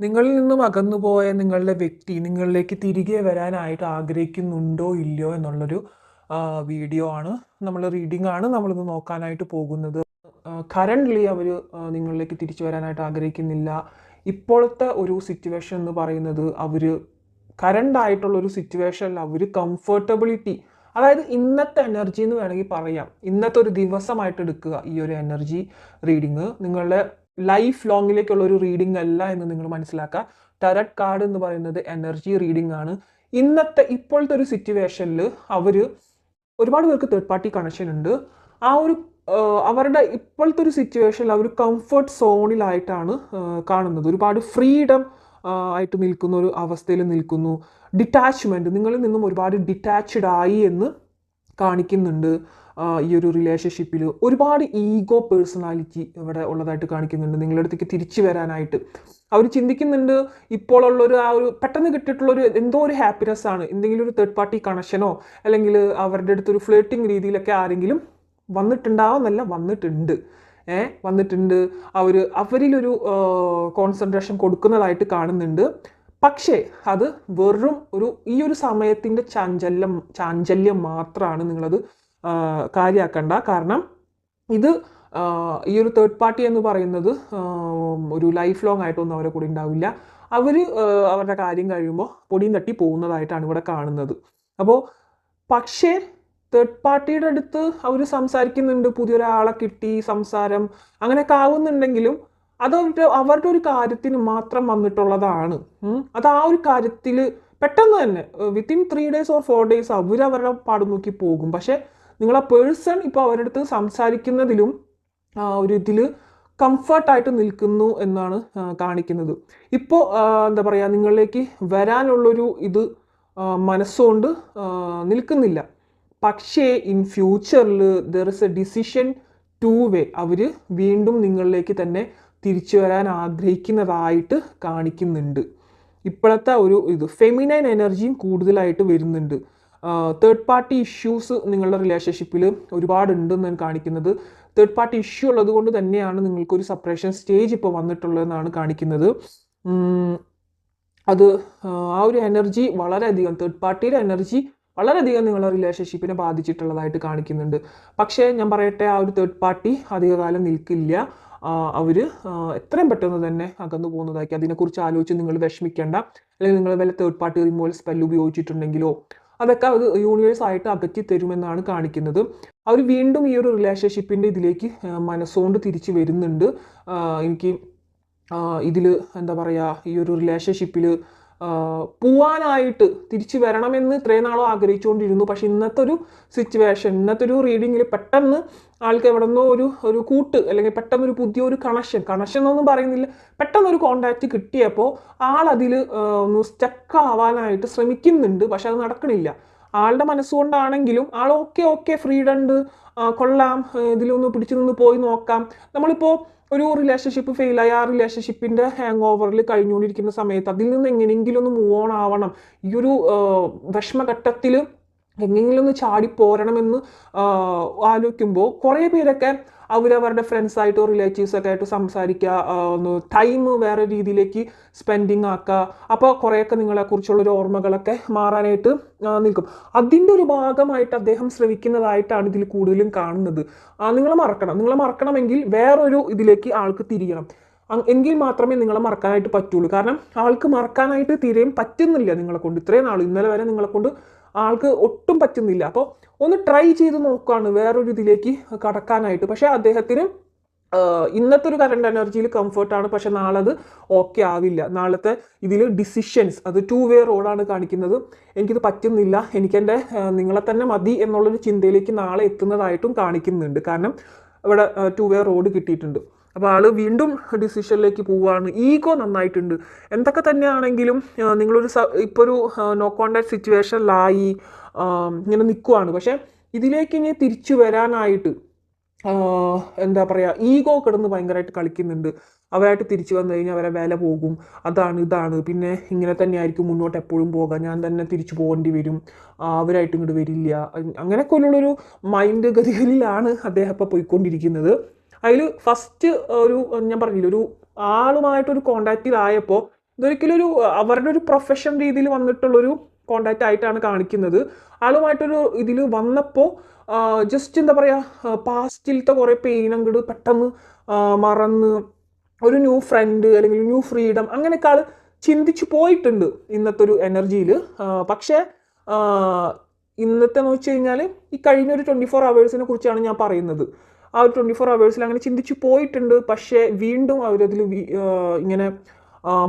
നിങ്ങളിൽ നിന്നും അകന്നുപോയ നിങ്ങളുടെ വ്യക്തി നിങ്ങളിലേക്ക് തിരികെ വരാനായിട്ട് ആഗ്രഹിക്കുന്നുണ്ടോ ഇല്ലയോ എന്നുള്ളൊരു വീഡിയോ ആണ് നമ്മൾ റീഡിംഗ് ആണ് നമ്മളിന്ന് നോക്കാനായിട്ട് പോകുന്നത്. കറന്റ്ലി അവർ നിങ്ങളിലേക്ക് തിരിച്ചു വരാനായിട്ട് ആഗ്രഹിക്കുന്നില്ല. ഇപ്പോഴത്തെ ഒരു സിറ്റുവേഷൻ എന്ന് പറയുന്നത് അവർ ആയിട്ടുള്ള ഒരു സിറ്റുവേഷനിൽ അവർ കംഫർട്ടബിലിറ്റി അതായത് ഇന്നത്തെ എനർജി എന്ന് വേണമെങ്കിൽ പറയാം. ഇന്നത്തെ ഒരു ദിവസമായിട്ട് എടുക്കുക ഈ ഒരു എനർജി റീഡിങ് നിങ്ങളുടെ ലൈഫ് ലോങ്ങിലേക്കുള്ള ഒരു റീഡിംഗ് അല്ല എന്ന് നിങ്ങൾ മനസ്സിലാക്കുക. ടരറ്റ് കാർഡ് എന്ന് പറയുന്നത് എനർജി റീഡിംഗ് ആണ്. ഇന്നത്തെ ഇപ്പോഴത്തെ ഒരു സിറ്റുവേഷനിൽ അവർ ഒരുപാട് പേർക്ക് തേർഡ് പാർട്ടി കണക്ഷൻ ഉണ്ട്. ആ ഒരു അവരുടെ ഇപ്പോഴത്തെ ഒരു സിറ്റുവേഷനിൽ അവർ കംഫർട്ട് സോണിലായിട്ടാണ് കാണുന്നത്. ഒരുപാട് ഫ്രീഡം ആയിട്ട് നിൽക്കുന്ന ഒരു അവസ്ഥയിൽ നിൽക്കുന്നു. ഡിറ്റാച്ച്മെന്റ് നിങ്ങളിൽ നിന്നും ഒരുപാട് ഡിറ്റാച്ച്ഡ് ആയി എന്ന് കാണിക്കുന്നുണ്ട്. ഈ ഒരു റിലേഷൻഷിപ്പിൽ ഒരുപാട് ഈഗോ പേഴ്സണാലിറ്റി ഇവിടെ ഉള്ളതായിട്ട് കാണിക്കുന്നുണ്ട്. നിങ്ങളുടെ അടുത്തേക്ക് തിരിച്ചു വരാനായിട്ട്. അവർ ചിന്തിക്കുന്നുണ്ട് ഇപ്പോൾ ഉള്ളൊരു ആ ഒരു പെട്ടെന്ന് കിട്ടിയിട്ടുള്ളൊരു എന്തോ ഒരു ഹാപ്പിനെസ് ആണ്. എന്തെങ്കിലും ഒരു തേർഡ് പാർട്ടി കണക്ഷനോ അല്ലെങ്കിൽ അവരുടെ അടുത്തൊരു ഫ്ലേട്ടിംഗ് രീതിയിലൊക്കെ ആരെങ്കിലും വന്നിട്ടുണ്ടാവുന്നല്ല വന്നിട്ടുണ്ട്. ഏ വന്നിട്ടുണ്ട്. അവർ അവരിലൊരു കോൺസെൻട്രേഷൻ കൊടുക്കുന്നതായിട്ട് കാണുന്നുണ്ട്. പക്ഷേ അത് വെറും ഒരു ഈ ഒരു സമയത്തിന്റെ ചാഞ്ചല്യം ചാഞ്ചല്യം മാത്രമാണ് നിങ്ങളത് ആ, കാര്യാക്കണ്ട. കാരണം ഇത് ഈ ഒരു തേർഡ് പാർട്ടി എന്ന് പറയുന്നത് ഒരു ലൈഫ് ലോങ് ആയിട്ടൊന്നും അവരെ കൂടെ ഉണ്ടാവില്ല. അവർ അവരുടെ കാര്യം കഴിയുമ്പോൾ പൊടിയും തട്ടി പോകുന്നതായിട്ടാണ് ഇവിടെ കാണുന്നത്. അപ്പോൾ പക്ഷേ തേർഡ് പാർട്ടിയുടെ അടുത്ത് അവർ സംസാരിക്കുന്നുണ്ട്. പുതിയൊരാളെ കിട്ടി സംസാരം അങ്ങനെയൊക്കെ ആവുന്നുണ്ടെങ്കിലും അത് അവരുടെ അവരുടെ ഒരു കാര്യത്തിന് മാത്രം വന്നിട്ടുള്ളതാണ്. അത് ആ ഒരു കാര്യത്തിൽ പെട്ടെന്ന് തന്നെ within three days or four days അവർ അവരുടെ പാട് നോക്കി പോകും. പക്ഷേ നിങ്ങൾ ആ പേഴ്സൺ ഇപ്പോൾ അവരുടെ അടുത്ത് സംസാരിക്കുന്നതിലും ഒരു ഇതിൽ കംഫർട്ടായിട്ട് നിൽക്കുന്നു എന്നാണ് കാണിക്കുന്നത്. ഇപ്പോൾ എന്താ പറയുക നിങ്ങളിലേക്ക് വരാനുള്ളൊരു ഇത് മനസ്സുകൊണ്ട് നിൽക്കുന്നില്ല. പക്ഷേ ഇൻ ഫ്യൂച്ചറിൽ there is a decision to way അവർ വീണ്ടും നിങ്ങളിലേക്ക് തന്നെ തിരിച്ചു വരാൻ ആഗ്രഹിക്കുന്നതായിട്ട് കാണിക്കുന്നുണ്ട്. ഇപ്പോഴത്തെ ഒരു ഇത് ഫെമിനൈൻ എനർജിയും കൂടുതലായിട്ട് വരുന്നുണ്ട്. തേർഡ് പാർട്ടി ഇഷ്യൂസ് നിങ്ങളുടെ റിലേഷൻഷിപ്പിൽ ഒരുപാടുണ്ടെന്ന് കാണിക്കുന്നത്. തേർഡ് പാർട്ടി ഇഷ്യൂ ഉള്ളത് കൊണ്ട് തന്നെയാണ് നിങ്ങൾക്കൊരു സെപ്പറേഷൻ സ്റ്റേജ് ഇപ്പോൾ വന്നിട്ടുള്ളതെന്നാണ് കാണിക്കുന്നത്. അത് ആ ഒരു എനർജി വളരെയധികം തേർഡ് പാർട്ടിയുടെ എനർജി വളരെയധികം നിങ്ങളുടെ റിലേഷൻഷിപ്പിനെ ബാധിച്ചിട്ടുള്ളതായിട്ട് കാണിക്കുന്നുണ്ട്. പക്ഷേ ഞാൻ പറയട്ടെ ആ ഒരു തേർഡ് പാർട്ടി അധികകാലം നിൽക്കില്ല. അവർ എത്രയും പെട്ടെന്ന് തന്നെ അകന്നു പോകുന്നതായിരിക്കും. അതിനെക്കുറിച്ച് ആലോചിച്ച് നിങ്ങൾ വിഷമിക്കേണ്ട. അല്ലെങ്കിൽ നിങ്ങൾ വല്ല തേർഡ് പാർട്ടി റിമൂവൽ സ്പെല്ല് ഉപയോഗിച്ചിട്ടുണ്ടെങ്കിലോ അതൊക്കെ അത് യൂണിവേഴ്സ് ആയിട്ട് അകറ്റി തരുമെന്നാണ് കാണിക്കുന്നത്. അവർ വീണ്ടും ഈ ഒരു റിലേഷൻഷിപ്പിന്റെ ഇതിലേക്ക് മനസ്സുകൊണ്ട് തിരിച്ചു വരുന്നുണ്ട്. എനിക്ക് ഇതിൽ എന്താ പറയുക ഈ ഒരു റിലേഷൻഷിപ്പിൽ പോവാനായിട്ട് തിരിച്ചു വരണമെന്ന് ഇത്രയും നാളും ആഗ്രഹിച്ചുകൊണ്ടിരുന്നു. പക്ഷെ ഇന്നത്തെ ഒരു സിറ്റുവേഷൻ ഇന്നത്തെ ഒരു റീഡിങ്ങിൽ പെട്ടെന്ന് ആൾക്ക് എവിടെ നിന്നോ ഒരു ഒരു കൂട്ട് അല്ലെങ്കിൽ പെട്ടെന്ന് ഒരു പുതിയൊരു കണക്ഷൻ കണക്ഷൻ എന്നൊന്നും പറയുന്നില്ല. പെട്ടെന്ന് ഒരു കോണ്ടാക്റ്റ് കിട്ടിയപ്പോൾ ആൾ അതിൽ ഒന്ന് സ്റ്റക്ക് ആവാനായിട്ട് ശ്രമിക്കുന്നുണ്ട്. പക്ഷെ അത് നടക്കണില്ല. ആളുടെ മനസ്സുകൊണ്ടാണെങ്കിലും ആൾ ഓക്കെ ഓക്കെ ഫ്രീഡം ഉണ്ട്. കൊള്ളാം. ഇതിലൊന്ന് പിടിച്ചു നിന്ന് പോയി നോക്കാം. നമ്മളിപ്പോൾ ഒരു റിലേഷൻഷിപ്പ് ഫെയിലായി ആ റിലേഷൻഷിപ്പിന്റെ ഹാങ് ഓവറിൽ കഴിഞ്ഞുകൊണ്ടിരിക്കുന്ന സമയത്ത് അതിൽ നിന്ന് എങ്ങനെയെങ്കിലും ഒന്ന് മൂവ് ഓൺ ആവണം. ഈ ഒരു വിഷമഘട്ടത്തിൽ എങ്ങനെയെങ്കിലും ഒന്ന് ചാടി പോരണമെന്ന് ആലോചിക്കുമ്പോൾ കുറേ പേരൊക്കെ അവരവരുടെ ഫ്രണ്ട്സായിട്ടോ റിലേറ്റീവ്സൊക്കെ ആയിട്ട് സംസാരിക്കുക ഒന്ന് ടൈം വേറെ രീതിയിലേക്ക് സ്പെൻഡിങ് ആക്കുക. അപ്പോൾ കുറേയൊക്കെ നിങ്ങളെക്കുറിച്ചുള്ള ഒരു ഓർമ്മകളൊക്കെ മാറാനായിട്ട് നിൽക്കും. അതിന്റെ ഒരു ഭാഗമായിട്ട് അദ്ദേഹം ശ്രമിക്കുന്നതായിട്ടാണ് ഇതിൽ കൂടുതലും കാണുന്നത്. നിങ്ങൾ മറക്കണം. നിങ്ങൾ മറക്കണമെങ്കിൽ വേറൊരു ഇതിലേക്ക് ആൾക്ക് തിരിയണം. എങ്കിൽ മാത്രമേ നിങ്ങളെ മറക്കാനായിട്ട് പറ്റുള്ളൂ. കാരണം ആൾക്ക് മറക്കാനായിട്ട് തീരെയും പറ്റുന്നില്ല നിങ്ങളെ കൊണ്ട്. ഇത്രയും നാൾ ഇന്നലെ വരെ നിങ്ങളെ കൊണ്ട് ആൾക്ക് ഒട്ടും പറ്റുന്നില്ല. അപ്പോൾ ഒന്ന് ട്രൈ ചെയ്ത് നോക്കുകയാണ് വേറൊരു ഇതിലേക്ക് കടക്കാനായിട്ട്. പക്ഷേ അദ്ദേഹത്തിന് ഇന്നത്തെ ഒരു കറണ്ട് എനർജിയിൽ കംഫർട്ടാണ് പക്ഷെ നാളെ അത് ഓക്കെ ആവില്ല. നാളത്തെ ഇതിൽ ഡിസിഷൻസ് അത് ടു വേ റോഡാണ് കാണിക്കുന്നത്. എനിക്കിത് പറ്റുന്നില്ല. എനിക്കെന്റെ നിങ്ങളെ തന്നെ മതി എന്നുള്ളൊരു ചിന്തയിലേക്ക് നാളെ എത്തുന്നതായിട്ടും കാണിക്കുന്നുണ്ട്. കാരണം ഇവിടെ ടു വേ റോഡ് കിട്ടിയിട്ടുണ്ട്. അപ്പോൾ ആൾ വീണ്ടും ഡിസിഷനിലേക്ക് പോവുകയാണ് ഈഗോ നന്നായിട്ടുണ്ട്. എന്തൊക്കെ തന്നെയാണെങ്കിലും നിങ്ങളൊരു സ ഇപ്പോൾ ഒരു നോ കോണ്ടാക്ട് സിറ്റുവേഷനിലായി ഇങ്ങനെ നിൽക്കുവാണ് പക്ഷേ ഇതിലേക്ക് ഇനി തിരിച്ചു വരാനായിട്ട് എന്താ പറയുക ഈഗോ കിടന്ന് ഭയങ്കരമായിട്ട് കളിക്കുന്നുണ്ട്. അവരായിട്ട് തിരിച്ചു വന്നു കഴിഞ്ഞാൽ അവരെ വില പോകും. അതാണ് ഇതാണ്. പിന്നെ ഇങ്ങനെ തന്നെ ആയിരിക്കും മുന്നോട്ട് എപ്പോഴും പോകാം. ഞാൻ തന്നെ തിരിച്ചു പോകേണ്ടി വരും. അവരായിട്ട് ഇങ്ങോട്ട് വരില്ല. അങ്ങനെയൊക്കെ ഉള്ളൊരു മൈൻഡ് ഗതികളിലാണ് അദ്ദേഹം ഇപ്പോൾ പോയിക്കൊണ്ടിരിക്കുന്നത്. അതിൽ ഫസ്റ്റ് ഒരു ഞാൻ പറഞ്ഞില്ല ഒരു ആളുമായിട്ടൊരു കോണ്ടാക്റ്റിലായപ്പോൾ ഇതൊരിക്കലും ഒരു അവരുടെ ഒരു പ്രൊഫഷൻ രീതിയിൽ വന്നിട്ടുള്ളൊരു കോണ്ടാക്റ്റ് ആയിട്ടാണ് കാണിക്കുന്നത്. ആളുമായിട്ടൊരു ഇതിൽ വന്നപ്പോൾ ജസ്റ്റ് എന്താ പറയുക പാസ്റ്റിലത്തെ കുറേ പെയിൻ അങ്ങോട്ട് പെട്ടെന്ന് മറന്ന് ഒരു ന്യൂ ഫ്രണ്ട് അല്ലെങ്കിൽ ന്യൂ ഫ്രീഡം അങ്ങനെയൊക്കെ ആൾ ചിന്തിച്ചു പോയിട്ടുണ്ട് ഇന്നത്തെ ഒരു എനർജിയിൽ പക്ഷേ ഇന്നത്തെ എന്ന് വെച്ച് കഴിഞ്ഞാൽ ഈ കഴിഞ്ഞ ഒരു ട്വന്റി ഫോർ അവേഴ്സിനെ കുറിച്ചാണ് ഞാൻ പറയുന്നത്. ആ ഒരു ട്വന്റി ഫോർ അവേഴ്സിൽ അങ്ങനെ ചിന്തിച്ചു പോയിട്ടുണ്ട്. പക്ഷേ വീണ്ടും അവരതിൽ ഇങ്ങനെ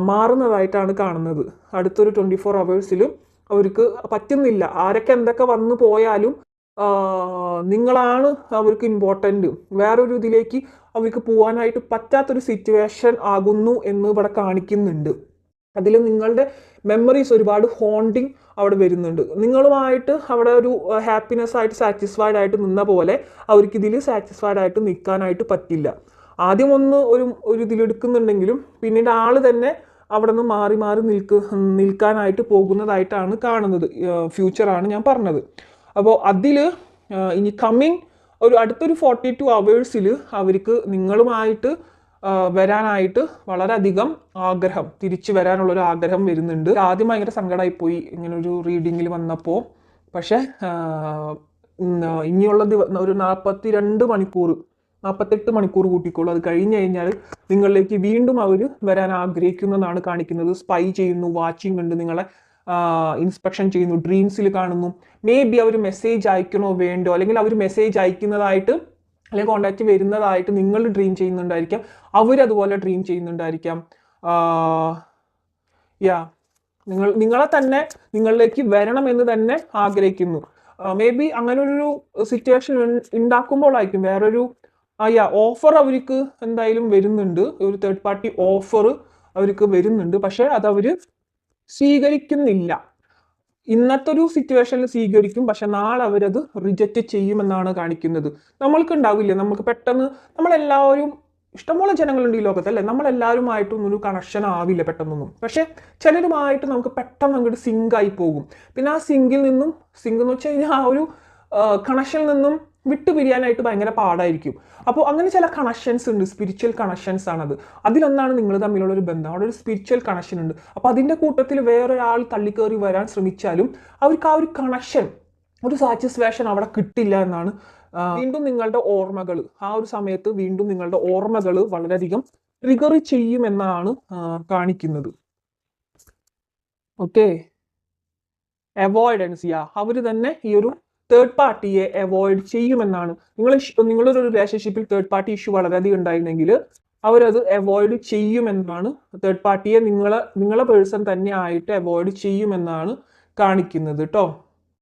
മാറുന്നതായിട്ടാണ് കാണുന്നത്. അടുത്തൊരു ട്വന്റി ഫോർ അവേഴ്സിലും അവർക്ക് പറ്റുന്നില്ല. ആരൊക്കെ എന്തൊക്കെ വന്നു പോയാലും നിങ്ങളാണ് അവർക്ക് ഇമ്പോർട്ടന്റ് വേറൊരു ഇതിലേക്ക് അവർക്ക് പോകാനായിട്ട് പറ്റാത്തൊരു സിറ്റുവേഷൻ ആകുന്നു എന്ന് ഇവിടെ കാണിക്കുന്നുണ്ട്. അതിൽ നിങ്ങളുടെ മെമ്മറീസ് ഒരുപാട് ഹോണ്ടിങ് അവിടെ വരുന്നുണ്ട്. നിങ്ങളുമായിട്ട് അവിടെ ഒരു ഹാപ്പിനെസ് ആയിട്ട് സാറ്റിസ്ഫൈഡ് ആയിട്ട് നിന്ന പോലെ അവർക്ക് ഇതിൽ സാറ്റിസ്ഫൈഡ് ആയിട്ട് നിൽക്കാനായിട്ട് പറ്റില്ല. ആദ്യം ഒന്ന് ഒരു ഒരു ഇതിലെടുക്കുന്നുണ്ടെങ്കിലും പിന്നീട് ആൾ തന്നെ അവിടെ നിന്ന് മാറി മാറി നിൽക്ക് നിൽക്കാനായിട്ട് പോകുന്നതായിട്ടാണ് കാണുന്നത്. ഫ്യൂച്ചറാണ് ഞാൻ പറഞ്ഞത്. അപ്പോൾ അതിൽ ഇനി കമ്മിങ് ഒരു അടുത്തൊരു ഫോർട്ടി ടു അവേഴ്സിൽ അവർക്ക് നിങ്ങളുമായിട്ട് വരാനായിട്ട് വളരെയധികം ആഗ്രഹം തിരിച്ചു വരാനുള്ളൊരു ആഗ്രഹം വരുന്നുണ്ട്. ആദ്യം ഭയങ്കര സങ്കടമായി പോയി ഇങ്ങനെ ഒരു റീഡിങ്ങിൽ വന്നപ്പോൾ പക്ഷേ ഇനിയുള്ള ദിവസം ഒരു നാൽപ്പത്തി രണ്ട് മണിക്കൂർ നാൽപ്പത്തെട്ട് മണിക്കൂർ കൂട്ടിക്കോളൂ. അത് കഴിഞ്ഞ് കഴിഞ്ഞാൽ നിങ്ങളിലേക്ക് വീണ്ടും അവർ വരാൻ ആഗ്രഹിക്കുന്നതാണ് കാണിക്കുന്നത്. സ്പൈ ചെയ്യുന്നു വാച്ചിങ് ഉണ്ട് നിങ്ങളെ ഇൻസ്പെക്ഷൻ ചെയ്യുന്നു ഡ്രീംസിൽ കാണുന്നു. മേ ബി അവർ മെസ്സേജ് അയക്കണോ വേണ്ടോ? അല്ലെങ്കിൽ അവർ മെസ്സേജ് അയക്കുന്നതായിട്ട് അല്ലെങ്കിൽ കോണ്ടാക്റ്റ് വരുന്നതായിട്ട് നിങ്ങൾ ഡ്രീം ചെയ്യുന്നുണ്ടായിരിക്കാം. അവരതുപോലെ ഡ്രീം ചെയ്യുന്നുണ്ടായിരിക്കാം. യാ നിങ്ങൾ നിങ്ങളെ തന്നെ നിങ്ങളിലേക്ക് വരണം എന്ന് തന്നെ ആഗ്രഹിക്കുന്നു. മേ ബി അങ്ങനെ ഒരു സിറ്റുവേഷൻ ഉണ്ടാക്കുമ്പോഴായിരിക്കും വേറൊരു യാ ഓഫർ അവർക്ക് എന്തായാലും വരുന്നുണ്ട്. ഒരു തേർഡ് പാർട്ടി ഓഫർ അവർക്ക് വരുന്നുണ്ട്. പക്ഷേ അത് അവർ സ്വീകരിക്കുന്നില്ല. ഇന്നത്തെ ഒരു സിറ്റുവേഷനിൽ സ്വീകരിക്കും പക്ഷെ നാളെ അവരത് റിജക്റ്റ് ചെയ്യുമെന്നാണ് കാണിക്കുന്നത്. നമ്മൾക്ക് ഉണ്ടാവില്ല നമുക്ക് പെട്ടെന്ന് നമ്മളെല്ലാവരും ഇഷ്ടംപോലെ ജനങ്ങളുണ്ട് ഈ ലോകത്ത് അല്ലേ? നമ്മളെല്ലാവരുമായിട്ടൊന്നും ഒരു കണക്ഷൻ ആവില്ല പെട്ടെന്നൊന്നും. പക്ഷെ ചിലരുമായിട്ട് നമുക്ക് പെട്ടെന്ന് അങ്ങോട്ട് സിങ്ക് ആയി പോകും. പിന്നെ ആ സിങ്കിൽ നിന്നും സിങ്ക് എന്ന് വെച്ച് കഴിഞ്ഞാൽ ആ ഒരു കണക്ഷനിൽ നിന്നും വിട്ടുപിരിയാനായിട്ട് ഭയങ്കര പാടായിരിക്കും. അപ്പോൾ അങ്ങനെ ചില കണക്ഷൻസ് ഉണ്ട്. സ്പിരിച്വൽ കണക്ഷൻസ് ആണത്. അതിലൊന്നാണ് നിങ്ങൾ തമ്മിലുള്ള ഒരു ബന്ധം. അവിടെ ഒരു സ്പിരിച്വൽ കണക്ഷൻ ഉണ്ട്. അപ്പോൾ അതിന്റെ കൂട്ടത്തിൽ വേറൊരാൾ തള്ളിക്കയറി വരാൻ ശ്രമിച്ചാലും അവർക്ക് ആ ഒരു കണക്ഷൻ ഒരു സാറ്റിസ്ഫാക്ഷൻ അവിടെ കിട്ടില്ല എന്നാണ് വീണ്ടും നിങ്ങളുടെ ഓർമ്മകൾ ആ ഒരു സമയത്ത് വീണ്ടും നിങ്ങളുടെ ഓർമ്മകൾ വളരെയധികം ട്രിഗർ ചെയ്യുമെന്നാണ് കാണിക്കുന്നത്. ഓക്കെ അവോയ്ഡൻസ് യാ അവർ തന്നെ ഈ ഒരു തേർഡ് പാർട്ടിയെ അവോയ്ഡ് ചെയ്യുമെന്നാണ്. നിങ്ങൾ നിങ്ങളൊരു റിലേഷൻഷിപ്പിൽ തേർഡ് പാർട്ടി ഇഷ്യൂ വളരെയധികം ഉണ്ടായിരുന്നെങ്കിൽ അവരത് അവോയ്ഡ് ചെയ്യുമെന്നാണ്. തേർഡ് പാർട്ടിയെ നിങ്ങളെ നിങ്ങളെ പേഴ്സൺ തന്നെ ആയിട്ട് അവോയ്ഡ് ചെയ്യുമെന്നാണ് കാണിക്കുന്നത് കേട്ടോ